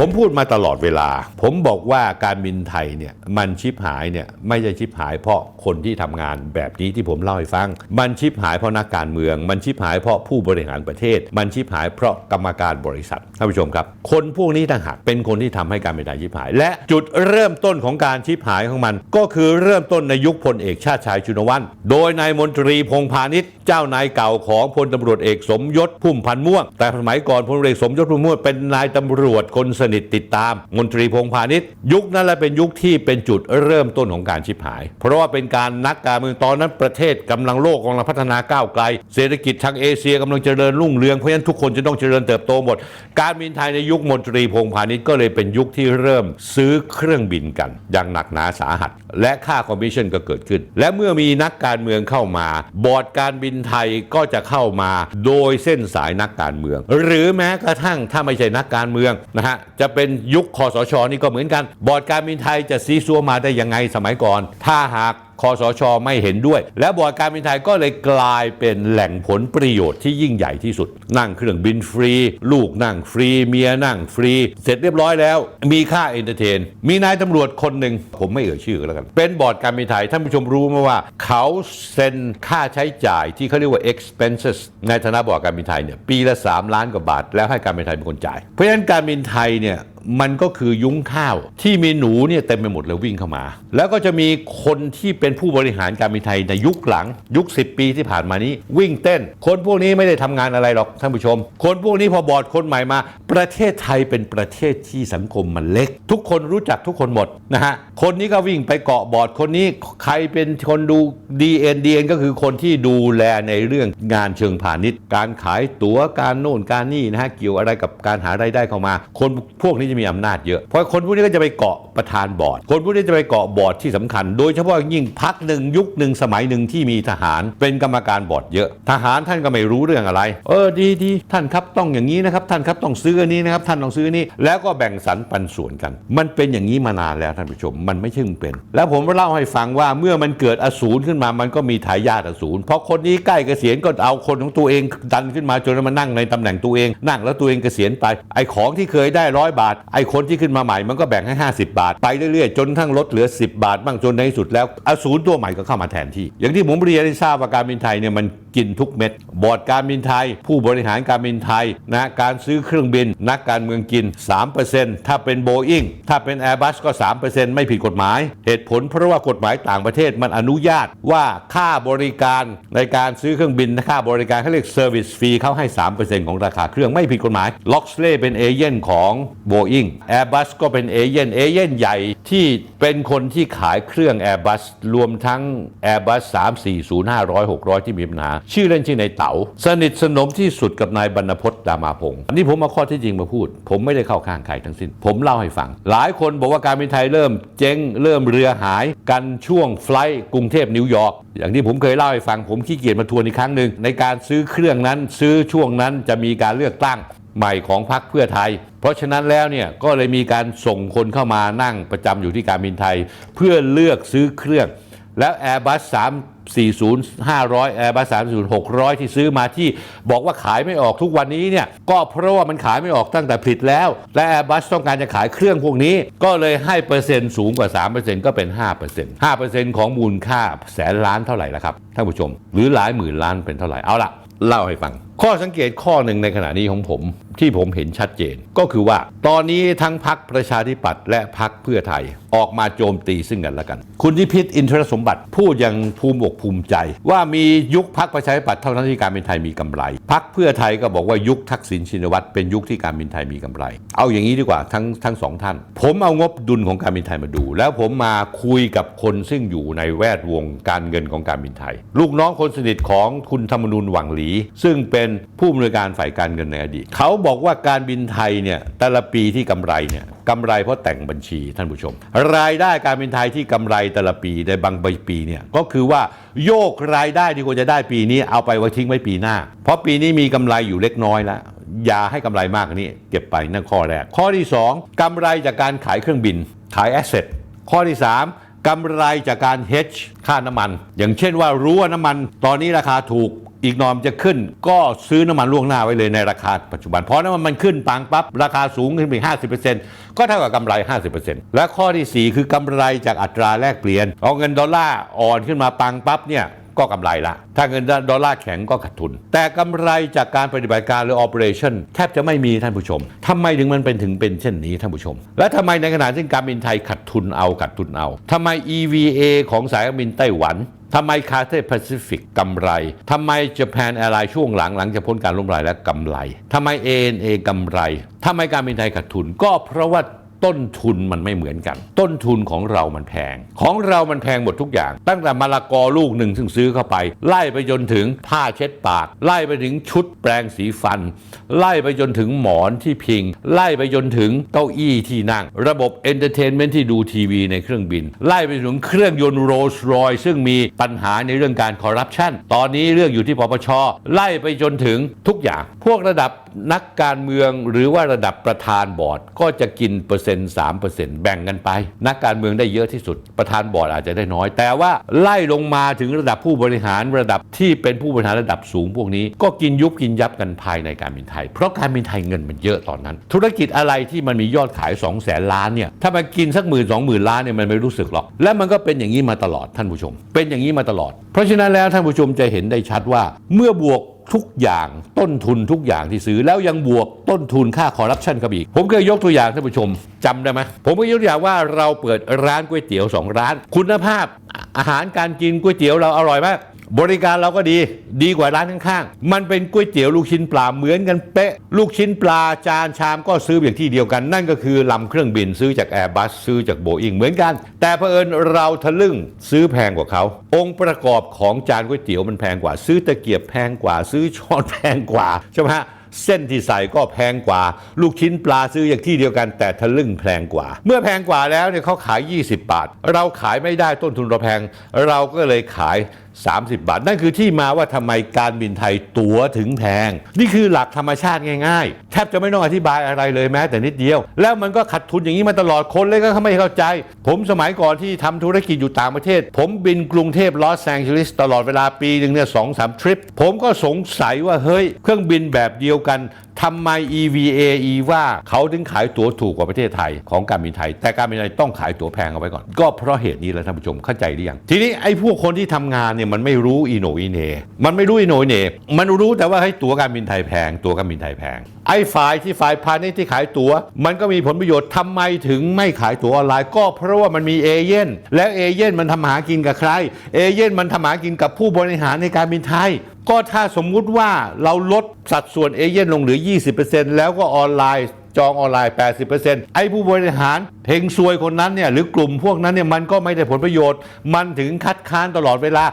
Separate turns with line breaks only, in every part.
ผมพูดมาตลอดเวลา ผมบอกว่าการบินไทยเนี่ยมันชิบหายเนี่ยไม่ใช่ชิบหายเพราะคนที่ทำงานแบบนี้ที่ผมเล่าให้ฟัง มันชิบหายเพราะนักการเมือง มันชิบหายเพราะผู้บริหารประเทศ มันชิบหายเพราะกรรมการบริษัทท่านผู้ชมครับ คนพวกนี้ต่างหากเป็นคนที่ทำให้การบินไทยชิบหาย และจุดเริ่มต้นของการชิบหายของมัน ก็คือเริ่มต้นในยุคพลเอกชาติชายชุนวันโดยนายมนตรีพงพาณิชย์เจ้านายเก่าของพลตำรวจเอกสมยศพุ่มพันธ์ม่วงแต่สมัยก่อนพลเอกสมยศพุ่มม่วงเป็นนายตำรวจคนสนิทติดตามมนตรีพงพาณิชย์ยุคนั้นแหละเป็นยุคที่เป็นจุดเริ่มต้นของการชิบหาย เพราะว่าเป็นการนักการเมืองตอนนั้นประเทศกำลังโลกกำลังพัฒนาก้าวไกล เศรษฐกิจทางเอเชียกำลังเจริญรุ่งเรืองเพราะฉะนั้นทุกคนจะต้องเจริญเติบโตหมด การบินไทยในยุคมนตรีพงพาณิชย์ก็เลยเป็นยุคที่เริ่มซื้อเครื่องบินกัน อย่างหนักหนาสาหัส และค่าคอมมิชชั่นก็เกิดขึ้น และเมื่อมีนักการเมืองเข้ามา บอร์ดการบินไทยก็จะเข้ามาโดยเส้นสายนักการเมือง หรือแม้กระทั่งถ้าไม่ใช่นักการเมืองนะฮะจะเป็นยุคคอสชนี่ก็เหมือนกัน บอร์ดการบินไทยจะซีซัวมาได้ยังไงสมัยก่อน ถ้าหาก คอสชไม่เห็นด้วย และบอร์ดการบินไทยก็เลยกลายเป็นแหล่งผลประโยชน์ที่ยิ่งใหญ่ที่สุด นั่งเครื่องบินฟรี ลูกนั่งฟรี เมียนั่งฟรี เสร็จเรียบร้อยแล้ว มีค่าเอนเตอร์เทน มีนายตำรวจคนหนึ่งผมไม่เอ่ยชื่อก็แล้วกัน เป็นบอร์ดการบินไทยท่านผู้ชมรู้ไหมว่า เขาเซ็นค่าใช้จ่ายที่เขาเรียกว่า expenses ในฐานะบอร์ดการบินไทยเนี่ยปีละ 3 ล้านกว่าบาท แล้วให้การบินไทยเป็นคนจ่าย เพราะฉะนั้นการบินไทยเนี่ย มันก็คือยุ้งข้าวที่มีหนูเนี่ยเต็มไปหมดเลยวิ่งเข้ามา แล้วก็จะมีคนที่เป็นผู้บริหารการบินไทยในยุคหลังยุค 10 ปีที่ผ่านมานี้ วิ่งเต้น คนพวกนี้ไม่ได้ทำงานอะไรหรอกท่านผู้ชม คนพวกนี้พอบอร์ดคนใหม่มา ประเทศไทยเป็นประเทศที่สังคมมันเล็ก ทุกคนรู้จักทุกคนหมดนะฮะคนนี้ก็วิ่งไปเกาะบอร์ดคนนี้ใครเป็นคนดู DN DN ก็คือคนที่ดูแลในเรื่องงานเชิงพาณิชย์ การขายตั๋วการโน่นการนี่นะฮะเกี่ยวอะไรกับการหารายได้เข้ามา คนพวกนี้จะมีอำนาจเยอะ เพราะคนพวกนี้ก็จะไปเกาะประธานบอร์ด คนพวกนี้จะไปเกาะบอร์ดที่สำคัญ โดยเฉพาะยิ่งพักหนึ่งยุคหนึ่งสมัยหนึ่งที่มีทหารเป็นกรรมการบอร์ดเยอะ ทหารท่านก็ไม่รู้เรื่องอะไร เออดีดีท่านครับต้องอย่างนี้นะครับท่านครับต้องซื้ออันนี้นะครับท่านต้องซื้อนี้ แล้วก็แบ่งสรรปันส่วนกัน มันเป็นอย่างนี้มานานแล้วท่านผู้ชม มันไม่ใช่เพิ่งเป็น แล้วผมเล่าให้ฟังว่าเมื่อมันเกิดอสูรขึ้นมามันก็มีทายาทอสูรเพราะคนนี้ใกล้เกษียณก็เอาคนของตัวเองดันขึ้นมาจนมานั่งในตำแหน่งตัวเอง นั่งแล้วตัวเองเกษียณไปไอ้ของที่เคยได้ร้อยบาทไอ้คนที่ขึ้นมาใหม่มันก็แบ่งให้ 50 บาท ไปเรื่อยๆ จนทั้งลดเหลือ 10 บาท บ้างจนในที่สุดแล้วอสูรตัวใหม่ก็เข้ามาแทนที่ อย่างที่ผมเรียนให้ทราบว่าการบินไทยเนี่ยมันกินทุกเม็ด บอร์ดการบินไทย ผู้บริหารการบินไทยนะการซื้อเครื่องบิน นักการเมืองกิน 3%ถ้าเป็นโบอิงถ้าเป็น Airbus ก็ 3%ไม่ผิดกฎหมาย เหตุผลเพราะว่ากฎหมายต่างประเทศมันอนุญาตว่าค่าบริการในการซื้อเครื่องบินค่าบริการเขาเรียก Service Fee เขาให้ 3%ของราคาเครื่องไม่ผิดกฎหมายล็อกสเล่เป็นเอเย่นของ Boeing Airbus ก็เป็นเอเย่นเอเย่นใหญ่ที่เป็นคนที่ขายเครื่อง Airbus รวมทั้ง Airbus 340 500 600 ที่มีปัญหา ชื่อเล่นชื่อในเต๋า สนิทสนมที่สุดกับนายบรรพจน์ดามาพงศ์อันนี้ผมมาข้อที่จริงมาพูด ผมไม่ได้เข้าข้างใครทั้งสิ้น ผมเล่าให้ฟัง หลายคนบอกว่าการบินไทยเริ่มเจ๊งเริ่มเรือหายกันช่วงไฟล์กรุงเทพนิวยอร์กอย่างที่ผมเคยเล่าให้ฟังผมขี้เกียจมาทวนอีกครั้งหนึ่งในการซื้อเครื่องนั้นซื้อช่วงนั้นจะมีการเลือกตั้ง ใหม่ของพรรคเพื่อไทย เพราะฉะนั้นแล้วเนี่ยก็เลยมีการส่งคนเข้ามานั่งประจำอยู่ที่การบินไทย เพื่อเลือกซื้อเครื่อง แล้ว Airbus 340 500 Airbus 340 600 ที่ซื้อมาที่บอกว่าขายไม่ออกทุกวันนี้เนี่ยก็เพราะว่ามันขายไม่ออกตั้งแต่ผลิตแล้ว และ Airbus ต้องการจะขายเครื่องพวกนี้ ก็เลยให้เปอร์เซ็นต์สูงกว่า 3%ก็เป็น 5% 5%ของมูลค่าแสนล้านเท่าไหร่ละครับท่านผู้ชม หรือหลายหมื่นล้านเป็นเท่าไหร่เอาละเล่าให้ฟัง ข้อสังเกตข้อหนึ่งในขณะนี้ของผม ที่ผมเห็นชัดเจน ก็คือว่าตอนนี้ทั้งพักประชาธิปัตย์และพักเพื่อไทยออกมาโจมตีซึ่งกันและกัน คุณนิพิษอินทรสมบัติพูดอย่างภูมิอกภูมิใจ ว่ามียุคพักประชาธิปัตย์เท่านั้นที่การบินไทยมีกำไร พักเพื่อไทยก็บอกว่ายุคทักษิณชินวัตรเป็นยุคที่การบินไทยมีกำไร เอาอย่างนี้ดีกว่าทั้งทั้งสองท่าน ผมเอางบดุลของการบินไทยมาดู แล้วผมมาคุยกับคนซึ่งอยู่ในแวดวงการเงินของการบินไทย ลูกน้องคนสนิทของคุณธรรมนูญหวังหลี ซึ่งเป็นผู้อำนวยการฝ่ายการเงินในอดีตเขาบอกว่าการบินไทยเนี่ยแต่ละปีที่กำไรเนี่ยกำไรเพราะแต่งบัญชีท่านผู้ชม รายได้การบินไทยที่กำไรแต่ละปีในบางปีเนี่ยก็คือว่าโยกรายได้ที่ควรจะได้ปีนี้เอาไปไว้ทิ้งไว้ปีหน้า เพราะปีนี้มีกำไรอยู่เล็กน้อยแล้วอย่าให้กำไรมากนี้เก็บไปนั่นข้อแรก ข้อที่ 2กำไรจากการขายเครื่องบินขายแอสเซทข้อที่ 3 กำไรจากการ hedge ค่าน้ำมัน อย่างเช่นว่ารู้ว่าน้ำมันตอนนี้ราคาถูกอีกนอมจะขึ้นก็ซื้อน้ำมันล่วงหน้าไว้เลยในราคาปัจจุบัน เพราะน้ำมันมันขึ้นปังปั๊บราคาสูงขึ้นไป50%ก็เท่ากับกำไร 50%และข้อที่ 4 คือกำไรจากอัตราแลกเปลี่ยน เอาเงินดอลลาร์อ่อนขึ้นมาปังปั๊บเนี่ย ก็กำไรละ ถ้าเงินดอลลาร์แข็งก็ขาดทุน แต่กำไรจากการปฏิบัติการหรือ operation แทบจะไม่มีท่านผู้ชมทำไมถึงมันเป็นถึงเป็นเช่นนี้ท่านผู้ชม และทำไมในขณะที่การบินไทยขาดทุนเอาขาดทุนเอาทำไม EVA ของสายการบินไต้หวันทำไมคาเท p แปซิฟิกกำไร ทำไมจ a แ a n แอร์ไลน์ช่วงหลังหลังจากพ้นการล้มละลายและกำไร ทำไม ANA กำไร ทำไมการบินไทยขาดทุน ก็เพราะว่า ต้นทุนมันไม่เหมือนกัน ต้นทุนของเรามันแพง ของเรามันแพงหมดทุกอย่าง ตั้งแต่มะละกอลูกหนึ่งซึ่งซื้อเข้าไป ไล่ไปจนถึงผ้าเช็ดปาก ไล่ไปถึงชุดแปรงสีฟัน ไล่ไปจนถึงหมอนที่พิง ไล่ไปจนถึงเก้าอี้ที่นั่ง ระบบเอนเตอร์เทนเมนต์ที่ดูทีวีในเครื่องบิน ไล่ไปถึงเครื่องยนต์โรลส์รอยซึ่งมีปัญหาในเรื่องการคอร์รัปชันตอนนี้เรื่องอยู่ที่ปปชไล่ไปจนถึงทุกอย่าง พวกระดับนักการเมืองหรือว่าระดับประธานบอร์ดก็จะกินเปอร์เซ็นต์สามเปอร์เซ็นต์แบ่งกันไป นักการเมืองได้เยอะที่สุด ประธานบอร์ดอาจจะได้น้อย แต่ว่าไล่ลงมาถึงระดับผู้บริหารระดับที่เป็นผู้บริหารระดับสูงพวกนี้ ก็กินยุบกินยับกันภายในการบินไทย เพราะการบินไทยเงินมันเยอะตอนนั้น ธุรกิจอะไรที่มันมียอดขาย 2 0 0แสนล้านเนี่ยถ้ามันกินสักหมื่นสองหมื่นล้านเนี่ยมันไม่รู้สึกหรอก และมันก็เป็นอย่างนี้มาตลอดท่านผู้ชม เป็นอย่างนี้มาตลอด เพราะฉะนั้นแล้วท่านผู้ชมจะเห็นได้ชัดว่าเมื่อบวก ทุกอย่างต้นทุนทุกอย่างที่ซื้อ แล้วยังบวกต้นทุนค่าคอร์รัปชันเข้าไปอีก ผมเคยยกตัวอย่างท่านผู้ชมจำได้ไหมผมก็ยกตัวอย่างว่าเราเปิดร้านก๋วยเตี๋ยวสองร้าน คุณภาพอาหารการกินก๋วยเตี๋ยวเราอร่อยมาก บริการเราก็ดี ดีกว่าร้านข้างๆ มันเป็นก๋วยเตี๋ยวลูกชิ้นปลาเหมือนกันเป๊ะ ลูกชิ้นปลาจานชามก็ซื้ออย่างที่เดียวกัน นั่นก็คือลำเครื่องบินซื้อจากแอร์บัสซื้อจากโบอิงเหมือนกัน แต่เผอิญเราทะลึ่งซื้อแพงกว่าเขา องค์ประกอบของจานก๋วยเตี๋ยวมันแพงกว่า ซื้อตะเกียบแพงกว่า ซื้อช้อนแพงกว่าใช่ไหมเส้นที่ใส่ก็แพงกว่า ลูกชิ้นปลาซื้ออย่างที่เดียวกันแต่ทะลึ่งแพงกว่า เมื่อแพงกว่าแล้วเนี่ยเขาขาย 20 บาท เราขายไม่ได้ต้นทุนเราแพง เราก็เลยขาย 30 บาท นั่นคือที่มาว่าทำไมการบินไทยตั๋วถึงแพง นี่คือหลักธรรมชาติง่ายๆ แทบจะไม่ต้องอธิบายอะไรเลยแม้แต่นิดเดียว แล้วมันก็ขัดทุนอย่างนี้มาตลอดคนเลยก็ไม่เข้าใจ ผมสมัยก่อนที่ทำธุรกิจอยู่ต่างประเทศ ผมบินกรุงเทพลอสแองเจลิสตลอดเวลาปีหนึ่งเนี่ยสองสามทริป ผมก็สงสัยว่าเฮ้ย เครื่องบินแบบเดียวกันทำไม EVA E ว่าเขาถึงขายตั๋วถูกกว่าประเทศไทยของการบินไทย แต่การบินไทยต้องขายตั๋วแพงเอาไว้ก่อน ก็เพราะเหตุนี้แหละท่านผู้ชมเข้าใจหรือยังทีนี้ไอ้พวกคนที่ทำงานเนี่ยมันไม่รู้อีโหนอีเนมันไม่รู้อีโหนอีเนมันรู้แต่ว่าให้ตั๋วการบินไทยแพง ตั๋วการบินไทยแพง ไอ้ฝ่ายที่ฝ่ายพาณิชย์ที่ขายตั๋ว มันก็มีผลประโยชน์ทำไมถึงไม่ขายตั๋วออนไลน์ก็เพราะว่ามันมีเอเย่นแล้วเอเย่นมันทำหากินกับใคร เอเย่นมันทำหากินกับผู้บริหารในการบินไทยก็ถ้าสมมุติว่าเราลดสัดส่วนเอเย่นลงเหลือ 20%แล้วก็ออนไลน์ จองออนไลน์ 80%ไอ้ผู้บริหารเฮงซวยคนนั้นเนี่ยหรือกลุ่มพวกนั้นเนี่ยมันก็ไม่ได้ผลประโยชน์ มันถึงคัดค้านตลอดเวลา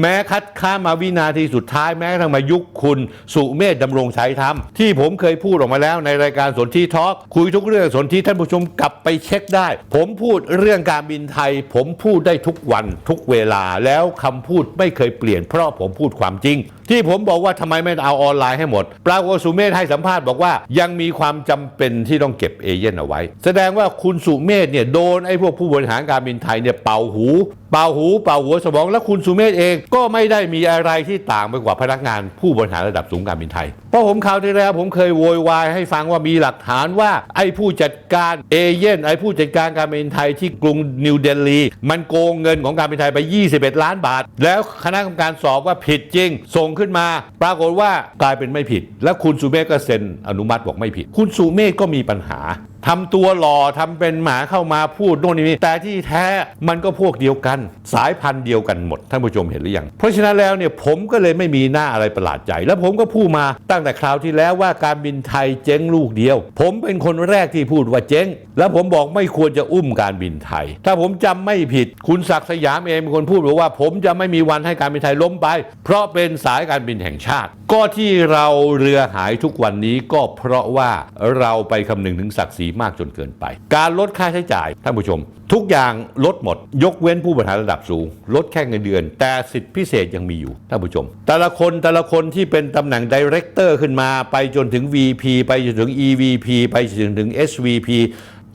แม้คัดค้านมาวินาทีสุดท้ายแม้กระทั่งมายุคคุณสุเมธดำรงชัยธรรมที่ผมเคยพูดออกมาแล้วในรายการสนที่ทอล์กคุยทุกเรื่องสนที่ท่านผู้ชมกลับไปเช็คได้ ผมพูดเรื่องการบินไทย ผมพูดได้ทุกวันทุกเวลาแล้วคำพูดไม่เคยเปลี่ยนเพราะผมพูดความจริง ที่ผมบอกว่าทำไมไม่เอาออนไลน์ให้หมดปรากฏสุเมธให้สัมภาษณ์บอกว่ายังมีความจำเป็นที่ต้องเก็บเอเย่นเอาไว้ แสดงว่าคุณสุเมธเนี่ยโดนไอ้พวกผู้บริหารการบินไทยเนี่ยเป่าหู เป่าหูเป่าหัวสมอง และคุณสุเมธเองก็ไม่ได้มีอะไรที่ต่างไปกว่าพนักงานผู้บริหารระดับสูงการบินไทย เพราะผมข่าวที่แล้วผมเคยโวยวายให้ฟังว่ามีหลักฐานว่า ไอ้ผู้จัดการเอเย่นไอ้ผู้จัดการการบินไทยที่กรุงนิวเดลีมันโกงเงินของการบินไทยไป 21 ล้านบาท แล้วคณะกรรมการสอบว่าผิดจริง ส่งขึ้นมา ปรากฏว่ากลายเป็นไม่ผิด แล้วคุณสุเมธก็เซ็นอนุมัติบอกไม่ผิด คุณสุเมธก็มีปัญหา ทำตัวหล่อทำเป็นหมาเข้ามาพูดโน่นนี่แต่ที่แท้มันก็พวกเดียวกัน สายพันธุ์เดียวกันหมดท่านผู้ชมเห็นหรือยังเพราะฉะนั้นแล้วเนี่ยผมก็เลยไม่มีหน้าอะไรประหลาดใจ แล้วผมก็พูดมาตั้งแต่คราวที่แล้วว่าการบินไทยเจ๊งลูกเดียว ผมเป็นคนแรกที่พูดว่าเจ๊ง แล้วผมบอกไม่ควรจะอุ้มการบินไทย ถ้าผมจำไม่ผิด คุณศักดิ์สยามเองเป็นคนพูดบอกว่า ผมจะไม่มีวันให้การบินไทยล้มไป เพราะเป็นสายการบินแห่งชาติ ก็ที่เราเรือหายทุกวันนี้ก็เพราะว่าเราไปคำนึงถึงศักดิ์ศรีมากจนเกินไป การลดค่าใช้จ่ายท่านผู้ชม ทุกอย่างลดหมด ยกเว้นผู้บริหารระดับสูง ลดแค่เงินเดือน แต่สิทธิพิเศษยังมีอยู่ท่านผู้ชม แต่ละคนแต่ละคนที่เป็นตำแหน่งดีเรคเตอร์ขึ้นมาไปจนถึง VP ไปจนถึง EVP ไปจนถึง SVP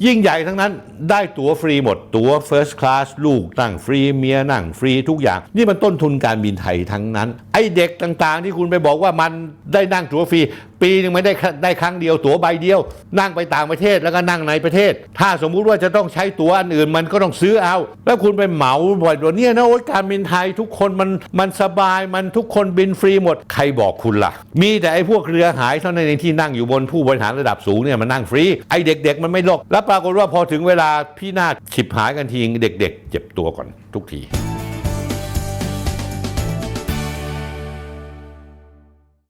ยิ่งใหญ่ทั้งนั้นได้ตั๋วฟรีหมด ตั๋ว First Class ลูกนั่งฟรีเมียนั่งฟรีทุกอย่าง นี่มันต้นทุนการบินไทยทั้งนั้น ไอเด็กต่างๆ ที่คุณไปบอกว่ามันได้นั่งตั๋วฟรีปีหนึงไม่ได้ได้ครั้งเดียวตั๋วใบเดียว นั่งไปต่างประเทศแล้วก็นั่งในประเทศ ถ้าสมมุติว่าจะต้องใช้ตั๋วอันอื่นมันก็ต้องซื้อเอา แล้วคุณไปเหมาบ่อยตัวเนี่ยนะโอ๊ยการบินไทยทุกคนมันมันสบายมันทุกคนบินฟรีหมดใครบอกคุณล่ะ มีแต่ไอ้พวกเรือหายเท่านั้นเองที่นั่งอยู่บนผู้บริหารระดับสูงเนี่ยมันนั่งฟรีไอ้เด็ก ๆ มันไม่ลกแล้วปรากฏว่าพอถึงเวลาพี่นาฉิบหายกันทีเด็ก ๆ เจ็บตัวก่อนทุกที